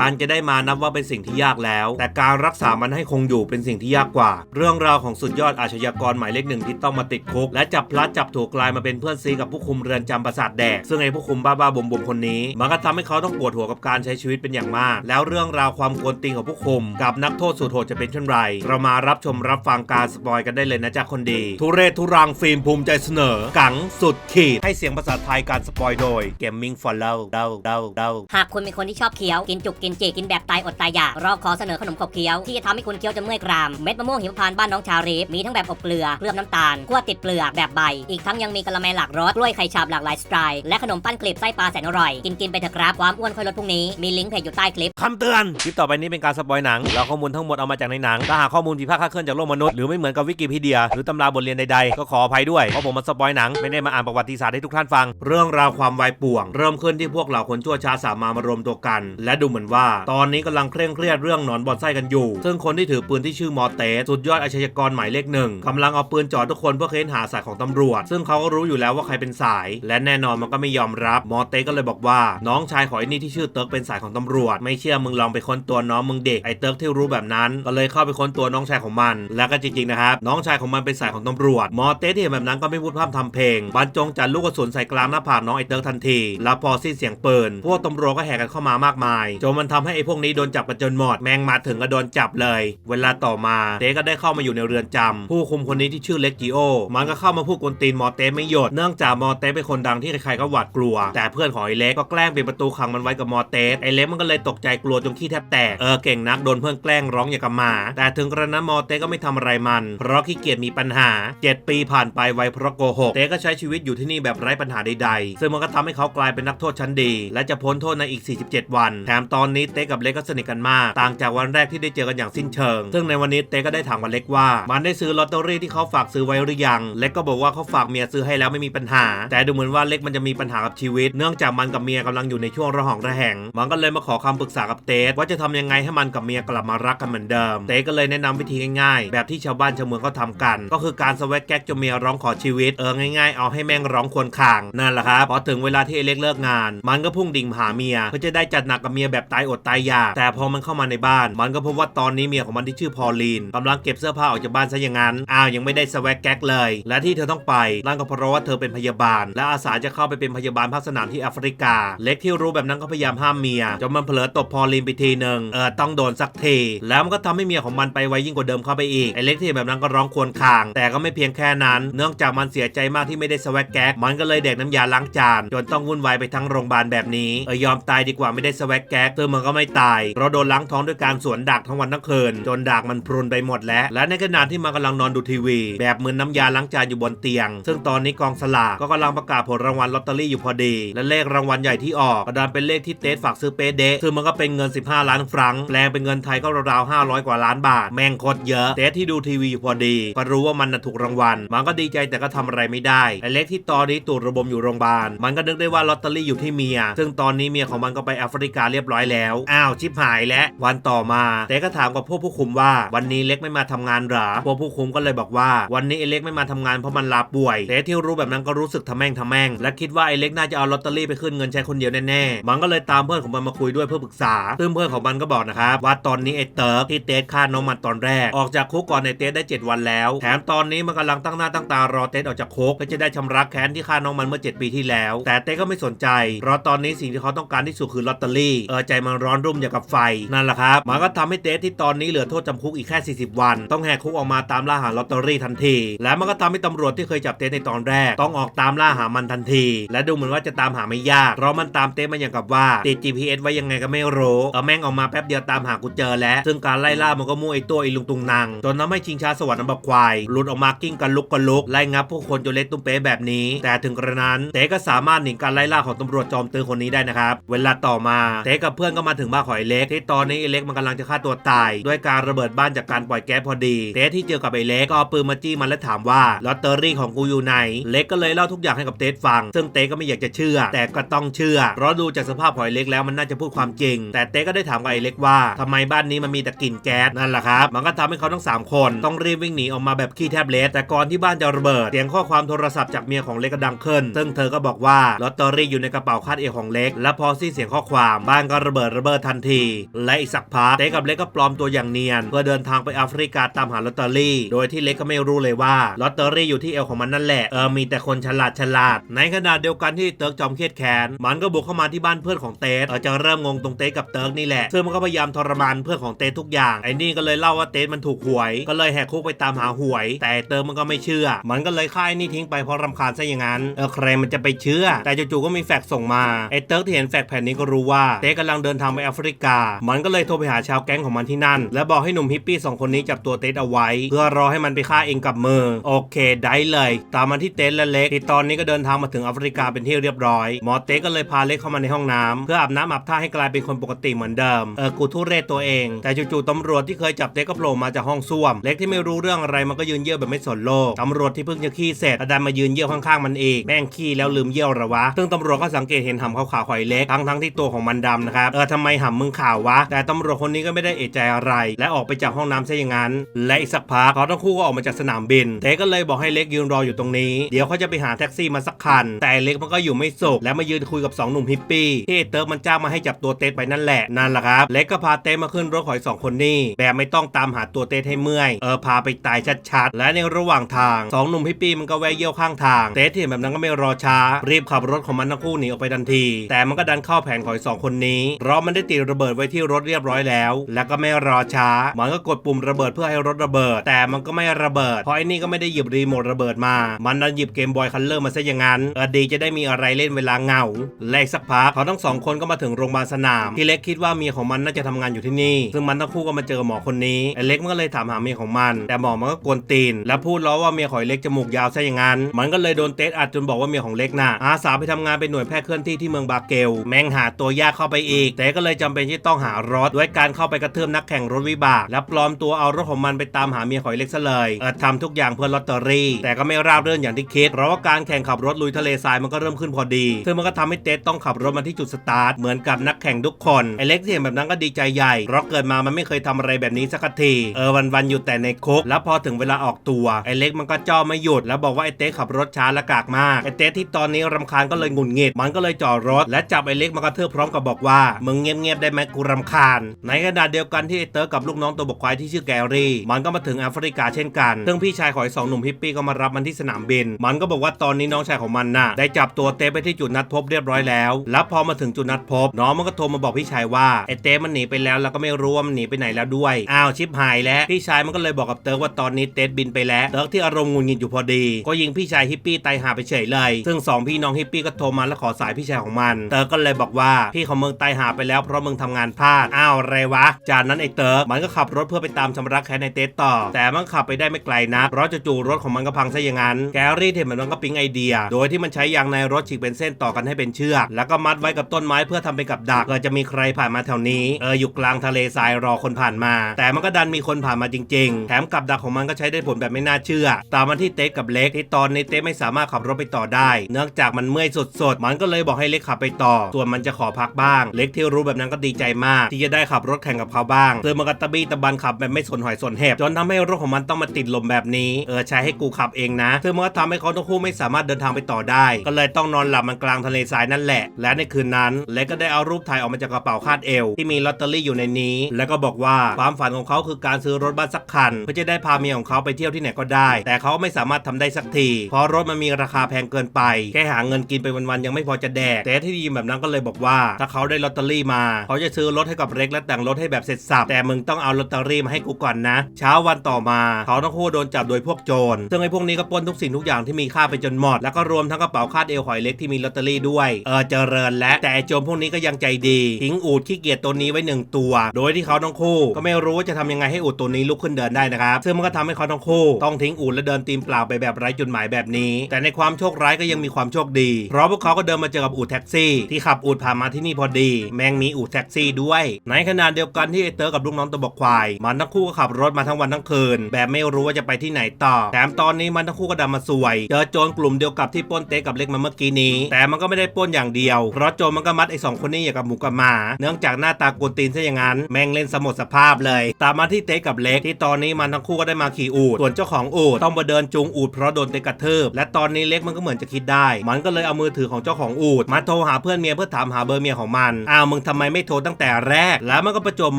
การจะได้มานับว่าเป็นสิ่งที่ยากแล้ว แต่การรักษามันให้คงอยู่เป็นสิ่งที่ยากกว่า เรื่องราวของสุดยอดอาชญากรหมายเลขหนึ่งที่ต้องมาติดคุก และจับพลัดจับถูกกลายมาเป็นเพื่อนซีกับผู้คุมเรือนจำประสาทแดกซึ่งไอ้ผู้คุมบ้าๆบมๆคนนี้ มันก็ทำให้เขาต้องปวดหัวกับการใช้ชีวิตเป็นอย่างมาก แล้วเรื่องราวความกวนตีนของผู้คุม กับนักโทษสุดโหดจะเป็นเช่นไร เรามารับชมรับฟังการสปอยกันได้เลยนะจ๊ะคนดี ทุเรศทุรังฟิล์มภูมิใจเสนอ กังสุดขีดให้เสียงภาษาไทยการสปอยโดย Gaming Follow เดาเดาเดาหากคุณเป็นคนที่ชอบเคี้ยวกินจุกกินจีกินแบบตายอดตายอยากเราขอเสนอขนมขบเคี้ยว ที่จะทำให้คุณเคี้ยวจนเมื่อยกราม เม็ดมะม่วงหิมพานต์บ้านน้องชารีฟมีทั้งแบบอบเกลือเคลือบน้ำตาลคั่วติดเปลือกแบบใบ อีกทั้งยังมีกะละแมหลากรสกล้วยไข่ฉาบหลากหลายสไตล์และขนมปั้นกลีบไส้ปลาแสนอร่อย กินกินไปเถอะครับความอ้วนค่อยลดพรุ่งนี้มีลิงก์เพจอยู่ใต้คลิป คำเตือน คลิปต่อไปนี้เป็นการสปอยหนัง เราข้อมูลทั้งหมดเอามาจากในหนัง ถ้าหากข้อมูลผิดพลาดคลาดเคลื่อนจากโลกมนุษย์ หรือไม่เหมือนกับวิกิพีเดีย หรือตำราบทเรียนใดๆ ก็ขออภัยด้วย เพราะผมมาสปอยหนัง ไม่ได้มาอ่านประวัติศาสตร์ให้ทุกท่านฟัง เรื่องราวความวายป่วง เริ่มขึ้นที่พวกเหล่าคนชั่วช้าสามามารวมตัวกัน และดูเหมือนว่าตอนนี้กำลังเคร่งเครียดเรื่องหนอนบอลไส้กันอยู่ ซึ่งคนที่ถือปืนที่ชื่อมอเตสสุดยอดอาชญากรหมายเลขหนึ่งกำลังเอาปืนจ่อทุกคนเพื่อเค้นหาสายของตำรวจ ซึ่งเขาก็รู้อยู่แล้วว่าใครเป็นสาย และแน่นอนมันก็ไม่ยอมรับมอเตสก็เลยบอกว่า น้องชายของไอ้นี่ที่ชื่อเติร์กเป็นสายของตำรวจ ไม่เชื่อมึงลองไปค้นตัวน้องมึงเด็กไอ้เติร์กที่รู้แบบนั้น ก็เลยเข้าไปค้นตัวน้องชายของมัน แล้วก็จริงๆนะครับน้องชายของมันเป็นสายของตำรวจมอเตสที่เห็นแบบนั้นก็ไม่พูดพร่ำทำเพลงบรรจงจัดลูกกระสุนใส่กลางหน้าผากน้องไอ้เติร์กทันที แล้วพอสิ้นเสียงปืนพวกตำรวจก็แห่กันเข้ามามากมายจนมันทำให้ไอ้พวกนี้โดนจับกันจนหมดแมงมาถึงก็โดนจับเลย เวลาต่อมาเต้ก็ได้เข้ามาอยู่ในเรือนจำผู้คุมคนนี้ที่ชื่อเล็กจิโอ มันก็เข้ามาพูดกวนตีนมอเต้ไม่หยุดเนื่องจากมอเต้เป็นคนดังที่ใครๆก็หวาดกลัว แต่เพื่อนของไอ้เล็กก็แกล้งปิดประตูขังมันไว้กับมอเต้ไอ้เล็กมันก็เลยตกใจกลัวจนขี้แทบแตกเออเก่งนักโดนเพื่อนแกล้งร้องอย่างกับหมา แต่ถึงกระนั้นมอเต้ก็ไม่ทำอะไรมัน เพราะขี้เกียจมีปัญหา 7 ปีผ่านไปไวเพราะโกหกเต้ก็ใช้ชีวิตอยู่ที่นี่แบบไร้ปัญหาใดๆ ซึ่งมันก็ทำให้เขากลายเป็นนักโทษชั้นดี และจะพ้นโทษในอีก 47 วัน แถมตอนนี้เต้กับเล็กก็สนิทกันมาก ต่างจากวันแรกที่ได้เจอกันอย่างสิ้นเชิง ซึ่งในวันนี้เต้ก็ได้ถามกับเล็กว่า มันได้ซื้อลอตเตอรี่ที่เขาฝากซื้อไว้หรือยัง เล็กก็บอกว่าเขาฝากเมียซื้อให้แล้วไม่มีปัญหา แต่ดูเหมือนว่าเล็กมันจะมีปัญหากับชีวิต เนื่องจากมันกับเมียกำลังอยู่ในช่วงระหองระแหง มันก็เลยมาขอคำปรึกษากับเต้ว่าจะทำยังไงให้มันกับเมียกลับมารักกันเหมือนเดิม เต้ก็เลยแนะนำวิธีง่ายๆ แบบที่ชาวบ้านชาวเมืองเขาทำกัน ก็คือการสวักแก๊กจนเมียร้องขอชีวิตเออง่ายๆ เอาให้แม่งร้องควรคางนั่นแหละครับพอถึงเวลาที่เล็กเลิกงาน มันก็พุ่งดิ่งหาเมียเพื่อจะได้จัดหนักกับเมียแบบตายอดตายอยากแต่พอมันเข้ามาในบ้าน มันก็พบว่าตอนนี้เมียของมันที่ชื่อพอลลีนกำลังเก็บเสื้อผ้าออกจากบ้านซะอย่างนั้นอ้าวยังไม่ได้สวักแก๊กเลย และที่เธอต้องไปนั่นก็เพราะว่าเธอเป็นพยาบาล และอาสาจะเข้าไปเป็นพยาบาลภาคสนามที่แอฟริกา เล็กที่รู้แบบนั้นก็พยายามห้ามเมียจนมันเผลอตบพอลลีนไปทีหนึ่งเออต้องโดนสักทีแล้วมันก็ทำให้เมียของมันไปไวยิ่งกว่าเดิมเข้าไปอีกไอ้เล็กที่แบบนั้นก็ร้องครวรคราง แต่ก็ไม่เพียงแค่นั้น เนื่องจากมันเสียใจมากที่ไม่ได้สวักแก๊กมันก็เลยเด็กน้ำยาล้างจานจนต้องวุ่นวายไปทั้งโรงพยาบาลแบบนี้เออยอมตายดีกว่าไม่ได้สวักแก๊กซึ่งมันก็ไม่ตาย เพราะโดนล้างท้องด้วยการสวนดักทั้งวันทั้งคืน จนดักมันพรุนไปหมดแล้ว และในขณะที่มันกำลังนอนดูทีวี แบบเหมึนน้ำยาล้างจานอยู่บนเตียง ซึ่งตอนนี้กองสลากก็กำลังประกาศผลรางวัลลอตเตอรี่อยู่พอดี และเลขรางวัลใหญ่ที่ออกก็ดันเป็นเลขที่เตสฝากซื้อเป๊ะเดซึ่งมันก็เป็นเงิน 15 ล้านฟรังแปลงเป็นเงินไทยก็ราวๆ500 กว่าล้านบาท แม่งโคตรเยอะ เตสที่ดูทีวีอยู่พอดีก็รู้ว่ามันถูกรางวัล มันก็ดีใจแต่ก็ทำอะไรไม่ได้ไอ้เล็กที่ตอนนี้ตูดระบมอยู่โรงพยาบาล มันก็นึกได้ว่าลอตเตอรี่อยู่ที่เมีย ซึ่งตอนนี้เมียของมันก็ไปแอฟริกาเรียบร้อยแล้วอ้าวชิบหายแล้ววันต่อมาเต้ก็ถามกับพวกผู้คุมว่า วันนี้เล็กไม่มาทำงานหรอพวกผู้คุมก็เลยบอกว่า วันนี้ไอ้เล็กไม่มาทำงานเพราะมันลาป่วยเต้ที่รู้แบบนั้นก็รู้สึกทำแม่งทำแม่ง และคิดว่าไอ้เล็กน่าจะเอาลอตเตอรี่ไปขึ้นเงินใช้คนเดียวแน่ๆมันก็เลยตามเพื่อนของมันมาคุยด้วยเพื่อปรึกษาซึ่งเพื่อนของมันก็บอกนะครับว่าตอนนี้ไอ้เติร์กที่เตสฆ่าน้องมันตอนแรก ออกจากคุกก่อนในเตสได้ 7 วันแล้ว แถมตอนนี้มันกำลังตั้งหน้าตั้งตารอเตสออกจากคุกเพื่อจะได้ชำระแค้นที่ฆ่าน้องมันเมื่อ 7 ปีที่แล้ว แต่เต้ก็ไม่สนใจเพราะตอนนี้สิ่งที่เขาต้องการที่สุดคือลอตเตอรี่เออใจมนร้อนรุ่มอย่างกับไฟนั่นแหละครับมันก็ทำให้เต้ที่ตอนนี้เหลือโทษจำคุกอีกแค่ 40 วัน ต้องแหกคุกออกมาตามล่าหาลอตเตอรี่ทันที และมันก็ทำให้ตำรวจที่เคยจับเต้ในตอนแรก ต้องออกตามล่าหามันทันที และดูเหมือนว่าจะตามหาไม่ยากเพราะมันตามเต้มาอย่างกับว่าติด GPS ไว้ยังไงก็ไม่รู้เออแม่งออกมาแป๊บเดียวตามหากูเจอแล้ว ซึ่งการไล่ล่ามันก็มั่วไอตัวไอลุงตุงนางจนทำให้ชิงช้าสวรรค์น้ำบักควายหลุดออกมากิ้งกันลุกกันลุกไล่งับผู้คนจนเละตุ้มเป๊ะแบบนี้ แต่ถึงกระนั้นเต้ก็สามารถหนีการไล่ล่าของตำรวจจอมตือคนนี้ได้นะครับเวลาต่อมาเตกับเพื่อนก็มาถึงบ้านของไอเล็กที่ตอนนี้ไอเล็กมันกำลังจะฆ่าตัวตาย ด้วยการระเบิดบ้านจากการปล่อยแก๊สพอดีเต้ที่เจอกับไอเล็กก็เอาปืนมาจี้มันและถามว่าลอตเตอรี่ของกูอยู่ไหนเล็กก็เลยเล่าทุกอย่างให้กับเต้ฟัง ซึ่งเต้ก็ไม่อยากจะเชื่อ แต่ก็ต้องเชื่อ เพราะดูจากสภาพของไอเล็กแล้วมันน่าจะพูดความจริง แต่เต้ก็ได้ถามกับไอเล็กว่าทำไมบ้านนี้มันมีแต่กลิ่นแก๊สนั่นแหละครับมันก็ทำให้เขาทั้งสามคนต้องรีบวิ่งหนีออกมาแบบขี้แทบเล็ดแต่ก่อนที่บ้านจะระเบิดเสียงข้อความโทรศัพท์จากเมียของเล็กก็ดังขึ้น ซึ่งเธอก็บอกว่าลอตเตอรี่อยู่ในกระเป๋าคาดเอวของเล็ก และพอสิ้นเสียงข้อความบ้านก็ระเบิดระเบิดทันที และอีกสักพักเต๊กับเล็กก็ปลอมตัวอย่างเนียน เพื่อเดินทางไปแอฟริกาตามหาลอตเตอรี่ โดยที่เล็กก็ไม่รู้เลยว่าลอตเตอรี่อยู่ที่เอวของมันนั่นแหละเออมีแต่คนฉลาดฉลาด ในขณะเดียวกันที่เติร์กจอมเครียดแค้นมันก็บุกเข้ามาที่บ้านเพื่อนของเต๊เออจะเริ่มงงตรงเต๊กับเติร์กนี่แหละซึ่งมันก็พยายามทรมานเพื่อนของเต๊ทุกอย่างไอ้นี่ก็เลยเล่าว่าเต๊มันถูกหวย ก็เลยแหกคุกไปตามหาหวย แต่เติร์กมันก็ไม่เชื่อ มันก็เลยฆ่าไอ้นี่ทิ้งไปเพราะรำคาญซะอย่างนั้นเออใครมันจะไปเชื่อ แต่จู่ๆก็มีแฟกส่งมาไอ้เติร์กที่เห็นแฟกแผ่นนี้ก็รู้ว่าเต๊กำลังเดินทางไปแอฟริกา มันก็เลยโทรไปหาชาวแก๊งของมันที่นั่น และบอกให้หนุ่มฮิปปี้สองคนนี้จับตัวเต๊เอาไว้ เพื่อรอให้มันไปฆ่าเองกับมือ โอเค ได้เลย ตามมาที่เต๊และเล็กที่ตอนนี้ก็เดินทางมาถึงแอฟริกาเป็นที่เรียบร้อย หมอเต๊ก็เลยพาเล็กเข้ามาในห้องน้ำเพื่ออาบน้ำอาบท่าให้กลายเป็นคนปกติเหมือนเดิม เออ กูทุเรศตัวเอง แต่จู่ๆตำรวจที่เคยจับเต๊ก็โผล่มาจากห้องส้วม เล็กที่ไม่รู้เรื่องอะไรมันก็ยืนเยี่ยวแบบไม่สนโลกตำรวจที่เพิ่งจะขี้เสร็จดันมายืนเยี่ยวข้างๆมันอีกแม่งขี้แล้วลืมเยี่ยวหรอวะซึ่งตำรวจก็สังเกตเห็นหำขาวๆข่อยเล็กทั้งๆที่ตัวของมันดำนะครับออทำไมหำมึงข่าววะ แต่ตำรวจคนนี้ก็ไม่ได้เอะใจอะไร และออกไปจากห้องน้ำซะอย่างนั้น และอีกสักพักเขาทั้งคู่ก็ออกมาจากสนามบินเตก็เลยบอกให้เล็กยืนรออยู่ตรงนี้ เดี๋ยวเขาจะไปหาแท็กซี่มาสักคัน แต่เล็กมันก็อยู่ไม่สุขและมายืนคุยกับสองหนุ่มฮิปปี้ที่ไอ้เติร์กมันจ้างมาให้จับตัวเต้ไปนั่นแหละนั่นแหละครับเล็กก็พาเต้มาขึ้นรถของอีกสองคนนี้แบบไม่ต้องตามหาตัวเตให้เมื่อยเออพาไปตายชัดๆและในระหว่างทางสองหนุ่มฮิปปี้มันก็แวะเยี่ยวข้างทางเตที่เห็นแบบนั้นก็ไม่รอช้า รีบขับรถของมันทั้งคู่หนีออกไปทันที แต่มันก็ดันเข้าแผนของสองคนนี้ราะมันได้ติดระเบิดไว้ที่รถเรียบร้อยแล้ว แล้วก็ไม่รอช้า มันก็กดปุ่มระเบิดเพื่อให้รถระเบิด แต่มันก็ไม่ระเบิดเพราะไอ้นี่ก็ไม่ได้หยิบรีโมทระเบิดมา มันดันหยิบเกมบอยคัลเลอร์มาซะอย่างนั้นเออดีจะได้มีอะไรเล่นเวลาเหงาแลกสักพักเขาทั้งสองคนก็มาถึงโรงพยาบาลสนามที่เล็กคิดว่าเมียของมันน่าจะทำงานอยู่ที่นี่ ซึ่งมันทั้งคู่ก็มาเจอหมอคนนี้ไอ้เล็กมันก็เลยถามหาเมียของมัน แต่หมอมันก็กวนตีน และพูดล้อว่าเมียของเล็กจมูกยาวซะอย่างนั้น มันก็เลยโดนเตสอัดจนบอกว่าเมียของเล็กน่ะอาสาไปทำงานเป็นหน่วยแพทย์เคลื่อนที่ที่เมืองบาเกล แม่งหาตัวยากเข้าไปอีกแต่ก็เลยจำเป็นที่ต้องหารถด้วยการเข้าไปกระเทือมนักแข่งรถวิบาก และปลอมตัวเอารถของมันไปตามหาเมียของไอเล็กซะเลยเออทำทุกอย่างเพื่อลอตเตอรี่ แต่ก็ไม่ราบรื่นอย่างที่คิดเพราะว่าการแข่งขับรถลุยทะเลทรายมันก็เริ่มขึ้นพอดีซึ่งมันก็ทำให้เตสต้องขับรถมาที่จุดสตาร์ทเหมือนกับนักแข่งทุกคนไอเล็กที่เห็นแบบนั้นก็ดีใจใหญ่เพราะเกิดมามันไม่เคยทำอะไรแบบนี้สักทีเออวันๆอยู่แต่ในคุกแล้วพอถึงเวลาออกตัวไอเล็กมันก็จ้อไม่หยุดแล้วบอกว่าไอเต้ขับรถช้าและกากมากไอเต้ที่ตอนนี้รำคาญก็เลยงุดหงิดมันก็เลยจอดรถ และจับไอเล็กมากระเทืบพร้อมกับบอกว่ามึงเงียบๆได้ไหมกูรำคาญ ในขณะเดียวกันที่ไอเต้กับลูกน้องตัวบกควายที่ชื่อแกรี่ มันก็มาถึงแอฟริกาเช่นกัน ซึ่งพี่ชายของสองหนุ่มฮิปปี้ก็มารับมันที่สนามบิน มันก็บอกว่าตอนนี้น้องชายของมันน่ะ ได้จับตัวเต้ไปที่จุดนัดพบเรียบร้อยแล้ว แล้วพอมาถึงจุดนัดพบ น้องมันก็โทรมาบอกพี่ชายว่าไอเต้มันหนีไปแล้วแล้วก็ไม่รู้ว่ามันหนีไปไหนแล้วด้วย อ้าวชิบหายแล้ว พี่ชายมันก็เลยบอกกับเติร์กว่าตอนนี้เต้บินไปแล้ว เติร์กที่อารมณ์งุนงิดอยู่พอดี ก็ยิงพี่ชายฮิปปี้ตายหาไปเฉยเลย ซึ่งสองพี่น้องฮิปปี้ก็โทรมาแล้วขอสายพี่ชายของมัน เติร์กก็เลยบอกว่าพี่ของมึงตายหาไปแล้วเพราะมึงทำงานพลาด อ้าวอะไรวะ จากนั้นไอ้เติร์กมันก็ขับรถเพื่อไปตามชำระแค้นในเต้ต่อ แต่มันขับไปได้ไม่ไกลนักเพราะจู่ๆรถของมันก็พังซะอย่างนั้น แกรี่เห็นแบบนั้นก็ปิ๊งไอเดีย โดยที่มันใช้ยางในรถฉีกเป็นเส้นต่อกันให้เป็นเชือก แล้วก็มัดไว้กับต้นไม้เพื่อทำเป็นกับดักเผื่อจะมีใครผ่านมาแถวนี้ เอออยู่กลางทะเลทรายรอคนผ่านมา แต่มันก็ดันมีคนผ่านมาจริง ๆ แถมกับดักของมันก็ใช้ได้ผลแบบไม่น่าเชื่อ ตามมาที่เต๊กกับเล็กที่ตอนนี้เต๊กไม่สามารถขับรถไปต่อได้ เนื่องจากมันเมื่อยสุดๆ มันก็เลยบอกให้เล็กขับไปต่อ ส่วนมันจะขอพักบ้าง เล็กที่รู้แบบนั้นก็ดีใจมาก ที่จะได้ขับรถแข่งกับเขาบ้างเธอมันก็ตะบี้ตะบันขับแบบไม่สนหอยสนเห็บจนทำให้รถของมันต้องมาติดลมแบบนี้เออใช้ให้กูขับเองนะเธอมันก็ทำให้เขาทั้งคู่ไม่สามารถเดินทางไปต่อได้ ก็เลยต้องนอนหลับมันกลางทะเลทรายนั่นแหละ และในคืนนั้นเล็กก็ได้เอารูปถ่ายออกมาจากกระเป๋าคาดเอว ที่มีลอตเตอรี่อยู่ในนี้ แล้วก็บอกว่าความฝันของเขาคือการซื้อรถบ้านสักคันเพื่อจะได้พาเมียของเขาไปเที่ยวที่ไหนก็ได้ แต่เขาไม่สามารถทำได้สักทีเพราะรถมันมีราคาแพงเกินไปแค่หาเงินกินไปวันๆยังไม่พอจะแดกแต่ที่ดีแบบนั้นก็เลยบอกว่า ถ้าเขาได้ลอตเตอรี่มาเขาจะซื้อรถให้กับเล็กและแต่งรถให้แบบเสร็จสับแต่มึงต้องเอาลอตเตอรี่มาให้กูก่อนนะ เช้าวันต่อมาเขาทั้งคู่โดนจับโดยพวกโจรซึ่งไอ้พวกนี้ก็ปล้นทุกสิ่งทุกอย่างที่มีค่าไปจนหมดแล้วก็รวมทั้งกระเป๋าคาดเอวหอยเล็กที่มีลอตเตอรี่ด้วยเออเจริญและแต่ไอ้โจรพวกนี้ก็ยังใจดีทิ้งอูดขี้เกียจตัวนี้ไว้หนึ่งตัว โดยที่เขาทั้งคู่ ก็ไม่รู้ว่าจะทำยังไงให้อูดตัวนี้ลุกขึ้นเดินได้นะครับซึ่งมันก็ทำให้เขาทั้งคู่ ต้องทิ้งอูดและเดินตีมเปล่าไปแบบไร้จุดหมายแบบนี้ แต่ในความโชคร้ายก็ยังมีความโชคดี เพราะพวกเขาก็เดินมาเจอกับอูดแท็กซี่ที่ขับอูดผ่านมาที่นี่พอดี แม่งมีอูดแท็กซี่ด้วย ในขณะเดียวกันที่ไอเตอร์กับลูกน้องตัวบอกควาย มันทั้งคู่ก็ขับรถมาทั้งวันทั้งคืน แบบไม่รู้ว่าจะไปที่ไหนต่อ แถมตอนนี้มันทั้งคู่ก็ดันมาซวย เจอโจรกลุ่มเดียวกับที่ป้นเต๊กับเล็กมาเมื่อกี้นี้ แต่มันก็ไม่ได้ป้นอย่างเดียว เพราะโจรมันก็มัดไอ้สองคนนี้อย่างกับหมูกับหมา เนื่องจากหน้าตากวนตีนซะอย่างนั้น แม่งเล่นสมดสภาพเลย ตามมาที่เต๊กับเล็กที่ตอนนี้มันทั้งคู่ก็ได้มาขี่อูดส่วนเจ้าของอูดต้องมาเดินจูงอูดเพราะโดนเต๊กกระทืบและตอนนี้เล็กมันก็เหมือนจะคิดได้ มันก็เลยเอามือถือของเจ้าของอูดมาโทรหาเพื่อนเมียเพื่อถามหาเบอร์เมียของมันอ้าวมึงทำไมไม่โทรตั้งแต่แรก แล้วมันก็ประจวบเห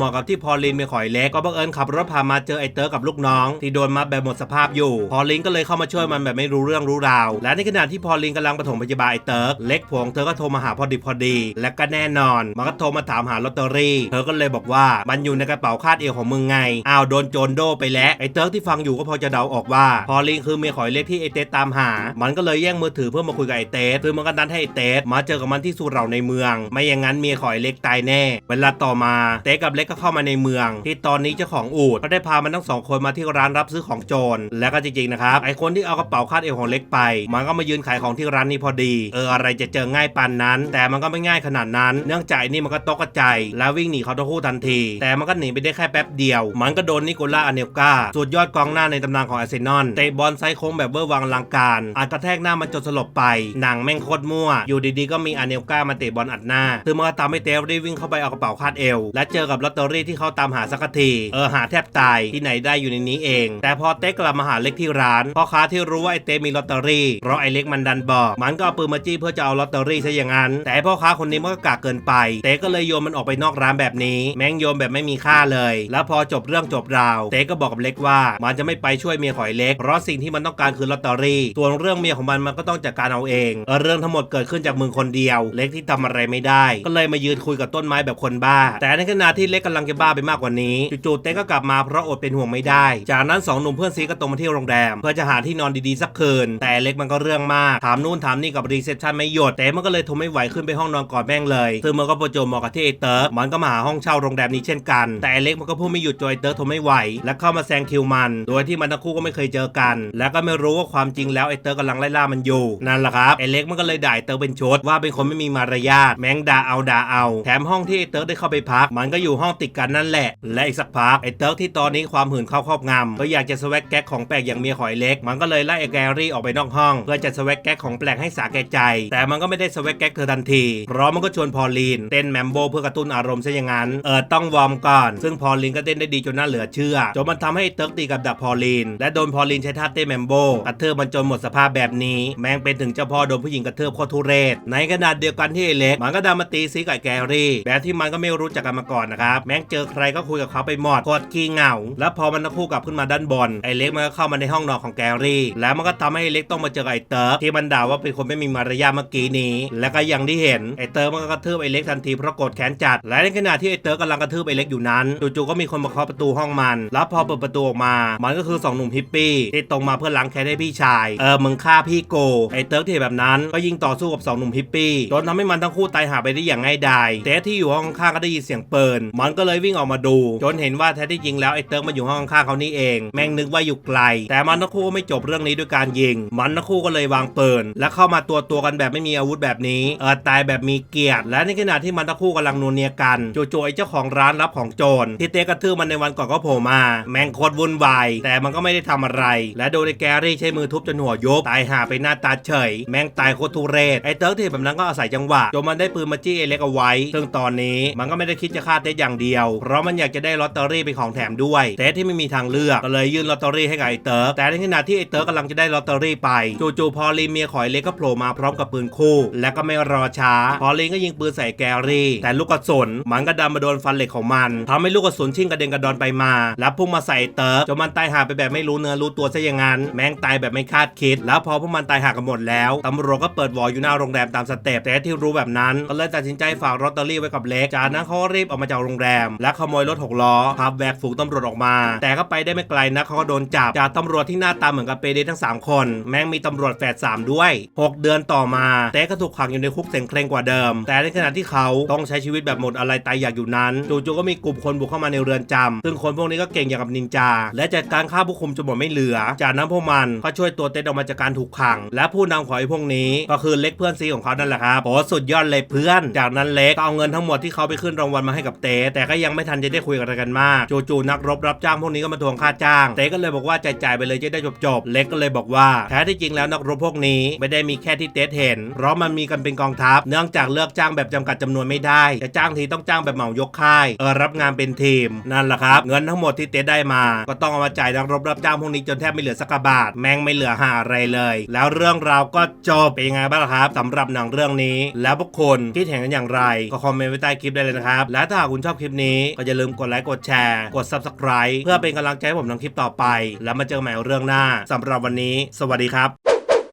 มาะกับที่พอลินมีข่อยเล็กก็บังเอิญขับรถผ่ามาเจอไอ้เต๋อกับลูกน้อง ที่โดนมัดแบบหมดสภาพอยู่ พอลินก็เลยเข้ามาช่วยมันแบบไม่รู้เรื่องรู้ราว และในขณะที่พอลินกำลังปฐมพยาบาลไอ้เต๋อเล็กผวงเธอก็โทรมาหาพอดีพอดี และก็แน่นอน มันก็โทรมาถามหาลอตเตอรี่ เธอก็เลยบอกว่ามันอยู่ในกระเป๋าคาดเอวของมึงไงอ้าวโดนโจรโดไปแล้วไอ้เติร์กที่ฟังอยู่ก็พอจะเดาออกว่า พอลิงคือเมียข่อยเล็กที่ไอ้เตสตามหา มันก็เลยแย่งมือถือเพื่อมาคุยกับไอ้เตสคือมันก็นัดให้ไอ้เตสมาเจอกับมันที่สุเหร่าในเมือง ไม่อย่างนั้นเมียข่อยเล็กตายแน่ เวลาต่อมาเตสกับเล็กก็เข้ามาในเมือง ที่ตอนนี้เจ้าของอูดก็ได้พามันทั้งสองคนมาที่ร้านรับซื้อของโจรและก็จริงๆนะครับไอคนที่เอากระเป๋าคาดเอวของเล็กไป มันก็มายืนขายของที่ร้านนี้พอดี เอออะไรจะเจอง่ายปานนั้น แต่มันก็ไม่ง่ายขนาดนั้น เนื่องจากนี่มันก็ตกกระจายแล้ววิ่งหนีเขาทั้งคู่ทันที แต่มันก็หนีไปได้แค่แป๊บเดียว มันก็โดนนิโคล่าอเนลกาสุดยอดกองหน้าในตำนานของอาร์เซนอลเตะบอลไซส์โค้งแบบเวอร์วังลังการอาจกระแทกหน้ามันจนสลบไปหนังแม่งโคตรมั่ว อยู่ดีๆก็มีอเนลกามาเตะบอลอัดหน้าคือมันก็ทำให้เตฟรีบวิ่งเข้าไปเอากระเป๋าคาดเอว และเจอกับลอตเตอรี่ที่เขาตามหาสักทีเออหาแทบตายที่ไหนได้อยู่ในนี้เอง แต่พอเต๊กกลับมาหาเล็กที่ร้านพ่อค้าที่รู้ว่าไอ้เต๊มีลอตเตอรี่เพราะไอ้เล็กมันดันบอกมันก็เอาปืนมาจี้เพื่อจะเอาลอตเตอรี่ซะอย่างนั้น แต่พ่อค้าคนนี้มันก็กากเกินไป เต๊ก็เลยโยนมันออกไปนอกร้านแบบนี้ แม่งโยนแบบไม่มีค่าเลย แล้วพอจบเรื่องจบราว เต๊ก็บอกกับเล็กว่า มันจะไม่ไปช่วยเมียขอยเล็กเพราะสิ่งที่มันต้องการคือลอตเตอรี่ส่วนเรื่องเมียของมันมันก็ต้องจัดการเอาเองเออเรื่องทั้งหมดเกิดขึ้นจากมึงคนเดียว เล็กที่ทำอะไรไม่ได้ ก็เลยมายืนคุยกับต้นไม้แบบคนบ้า แต่ในขณะที่เล็กกำลังจะบ้าไปมากกว่านี้จู่ๆเต๊ก็กลับมาเพราะอดเป็นห่วงไม่ได้ จากนั้นสองหนุ่มเพื่อนซีก็ตรงมาที่โรงแรม เพื่อจะหาที่นอนดีๆสักคืน แต่เล็กมันก็เรื่องมาก ถามนู่นถามนี่กับรีเซพชันไม่หยดแต่มันก็เลยทนไม่ไหวขึ้นไปห้องนอนก่อนแม่งเลยซึ่งมันก็ประจวบเหมาะกับที่ไอเติร์กมันก็มาหาห้องเช่าโรงแรมนี้เช่นกัน แต่เล็กมันก็พูดไม่หยุดจอ้เติร์กทนไม่ไหว และเข้ามาแซงคิวมัน โดยที่มันทั้งคู่ก็ไม่เคยเจอกัน และก็ไม่รู้ว่าความจริงแล้วไอเติร์กกำลังไล่ล่ามันอยู่นั่นแหละครับไอเล็กมันก็เลยด่าเติร์กเป็นชดว่าเป็นคนไม่มีมารยาทแม่งด่าเอาด่าเอาแถมห้องที่ไอ้เติร์กได้เข้าไปพัก มันก็อยู่ห้องติดกันนั่นแหละ และอีกสักพักไอ้เติร์กที่ตอนนี้ความหื่นเข้าครอบงำก็อยากจะสวักแก๊กของแปลกอย่างเมียข่อยเล็ก มันก็เลยไล่ไอ้แกรี่ออกไปนอกห้อง เพื่อจะสวักแก๊กของแปลกให้สาแก่ใจ แต่มันก็ไม่ได้สวักแก๊กเธอทันทีเพราะมันก็ชวนพอลลีนเต้นแมมโบเพื่อกระตุ้นอารมณ์ซะอย่างนั้นเออต้องวอร์มก่อน ซึ่งพอลลีนก็เต้นได้ดีจนน่าเหลือเชื่อจนมันทำให้ไอ้เติร์กตีกับดักพอลลีน และโดนพอลลีนใช้ท่าเต้นแมมโบกระเทืบมันจนหมดสภาพแบบนี้ แมงเป็นถึงเจ้าพ่อโดนผู้หญิงกระเทืบโคตรทุเรศในขณะเดียวกันที่ไอ้เล็กมันก็ดันมาตีซีกับแกรี่แบบที่มันก็ไม่รู้จักกันมาก่อนนะครับแม่งเจอใครก็คุยกับเขาไปหมดโคตรขี้เหงา แล้วพอมันทั้งคู่กลับขึ้นมาด้านบนไอ้เล็กมันก็เข้ามาในห้องนอนของแกรี่ แล้วมันก็ทำให้เล็กต้องมาเจอไอ้เติร์กที่มันด่าว่าเป็นคนไม่มีมารยาทเมื่อกี้นี้ แล้วก็อย่างที่เห็นไอ้เติร์กมันก็กระทืบไอ้เล็กทันทีเพราะโกรธแค้นจัด และในขณะที่ไอ้เติร์กกำลังกระทืบไอ้เล็กอยู่นั้นจู่ๆก็มีคนมาเคาะประตูห้องมัน แล้วพอเปิดประตูออกมา มันก็คือสองหนุ่มฮิปปี้ที่ตรงมาเพื่อล้างแค้นให้พี่ชายเออมึงฆ่าพี่โกไอเติร์กที่แบบนั้นก็ยิงต่อสู้กับสองหนุ่มฮิปปี้จนทำให้มันทั้งคู่ตายหาไปได้อย่างง่ายดายแต่ที่อยู่ห้องข้างก็ได้ยินเสียงปืนมันก็เลยวิ่งออกมาดู จนเห็นว่าแท้ที่จริงแล้วไอ้เติร์กมันอยู่ห้องข้างเขานี่เอง แม่งนึกว่าอยู่ไกล แต่มันทั้งคู่ก็ไม่จบเรื่องนี้ด้วยการยิงมันทั้งคู่ก็เลยวางปืนและเข้ามาตัวตัวกันแบบไม่มีอาวุธแบบนี้เออตายแบบมีเกียรติ และในขณะที่มันทั้งคู่กำลังนัวเนียกันโจู่ๆไอ้เจ้าของร้านรับของโจรที่เตะกระทืบมันในวันก่อนก็โผล่มา แมงโคตรวุ่นวายแต่มันก็ไม่ได้ทำอะไร และโดนไอ้แกรี่ใช้มือทุบจนหัวยบตายหาไปหน้าตาเฉย แม่งตายโคตรทุเรศไอ้เติร์กที่แบบนั้นก็อาศัยจังหวะจนมันได้ปืนมาจี้ไอ้เล็กเอาไว้ซึ่งตอนนี้มันก็ไม่ได้คิดจะฆ่าเตสอย่างเดียว เพราะมันอยากจะได้ลอตเตอรี่เป็นของแถมด้วย เตสที่ไม่มีทางเลือกก็เลยยื่นลอตเตอรี่ให้กับไอ้เติร์กแต่ในขณะที่ไอ้เติร์กกำลังจะได้ลอตเตอรี่ไปจู่ๆพอลีเมียข่อยเล็กก็โผล่มาพร้อมกับปืนคู่ และก็ไม่รอช้า พอลีก็ยิงปืนใส่แกรี่ แต่ลูกกระสุนมันก็ดันมาโดนฟันเหล็กของมันทำให้ลูกกระสุนชิ่งกระเด็นกระดอนไปมา แล้วพุ่งมาใส่เติร์กจนมันตายหาไปแบบไม่รู้เนื้อรู้ตัวซะอย่างนั้น แม่งตายแบบไม่คาดคิด แล้วพอพวกมันตายหากันหมดแล้วตำรวจก็เปิดวอลอยู่หน้าโรงแรมตามสเต็ปแต่ที่รู้แบบนั้นก็เลยตัดสินใจฝากลอตเตอรี่ไว้กับเล็ก จากนั้นเขาก็รีบออกมาจากโรงแรม และขโมยรถหกล้อขับแหวกฝูงตำรวจออกมา แต่ก็ไปได้ไม่ไกลนะเขาก็โดนจับจากตำรวจที่หน้าตาเหมือนกับเปเดทั้ง 3 คน แม่งมีตำรวจแฝดสามด้วย 6 เดือนต่อมาเต้ก็ถูกขังอยู่ในคุกเสียงเคร่งกว่าเดิม แต่ในขณะที่เขาต้องใช้ชีวิตแบบหมดอะไรตายอยากอยู่นั้นจู่ๆก็มีกลุ่มคนบุกเข้ามาในเรือนจำซึ่งคนพวกนี้ก็เก่งอย่างกับนินจา และจัดการฆ่าผู้คุมจนหมดไม่เหลือ จากนั้นพวกมันก็ช่วยตัวเต้ออกมาจากการถูกขัง และผู้นำของไอ้พวกนี้ ก็คือเล็กเพื่อนซีของเขานั่นแหละครับโอ้สุดยอดเลยเพื่อน จากนั้นเล็กก็เอาเงินทั้งหมดที่เขาไปขึ้นรางวัลมาให้กับเต้แต่ก็ยังไม่ทันจะได้คุยอะไรกันมากจู่ๆนักรบรับจ้างพวกนี้ก็มาทวงค่าจ้าง เต้ก็เลยบอกว่าจ่ายๆไปเลยจะได้จบๆเล็กก็เลยบอกว่าแท้ที่จริงแล้วนักรบพวกนี้ไม่ได้มีแค่ที่เต้เห็น เพราะมันมีกันเป็นกองทัพ เนื่องจากเลือกจ้างแบบจำกัดจำนวนไม่ได้จะจ้างทีต้องจ้างแบบเหมายกค่ายเออรับงานเป็นทีมนั่นแหละครับ เงินทั้งหมดที่เต้ได้มา ก็ต้องเอามาจ่ายนักรบรับจ้างพวกนี้จนแทบไม่เหลือสักกะบาทแม่งไม่เหลือหาอะไรเลย แล้วเรื่องราวก็จบเป็นยังไงบ้างล่ะครับสำหรับหนังเรื่องนี้ แล้วพวกคนคิดเห็นกันอย่างไรก็คอมเมนต์ไว้ใต้คลิปได้เลยนะครับ และถ้าหากคุณชอบคลิปนี้ก็อย่าลืมกดไลค์กดแชร์ กด Subscribe เพื่อเป็นกำลังใจให้ผมทำคลิปต่อไป แล้วมาเจอกันใหม่เรื่องหน้าสำหรับวันนี้ สวัสดีครับ